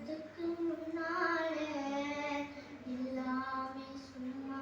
வர்றதுக்கு முன்னால எல்லாமே சும்மா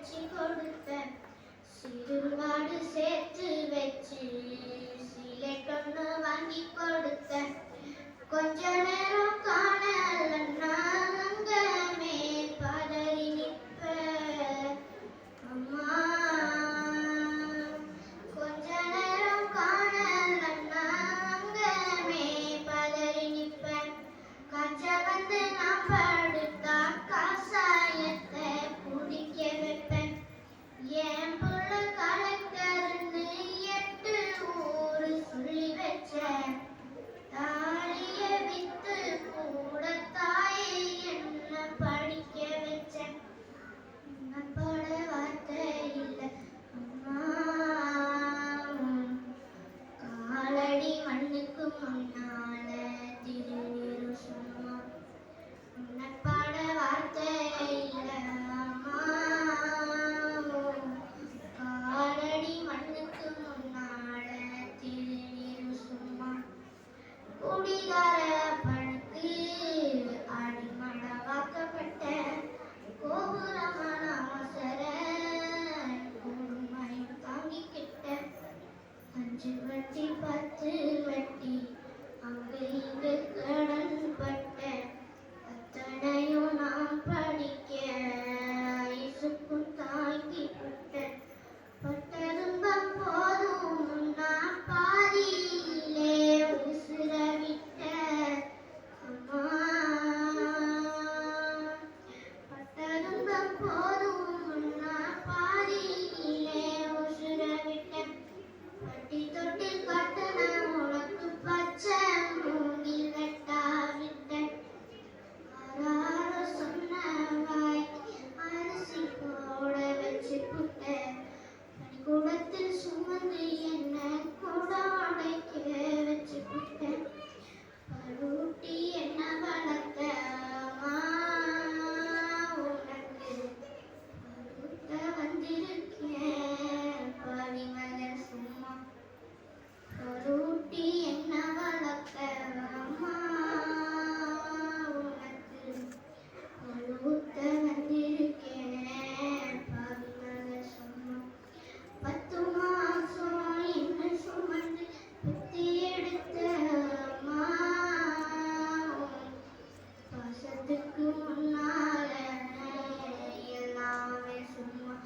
വെച്ചിക്കൊടുത്തൻ സിരുവാട് സേത്ത് വെച്ച് அதுக்கு முன்னால நாமே சும்மா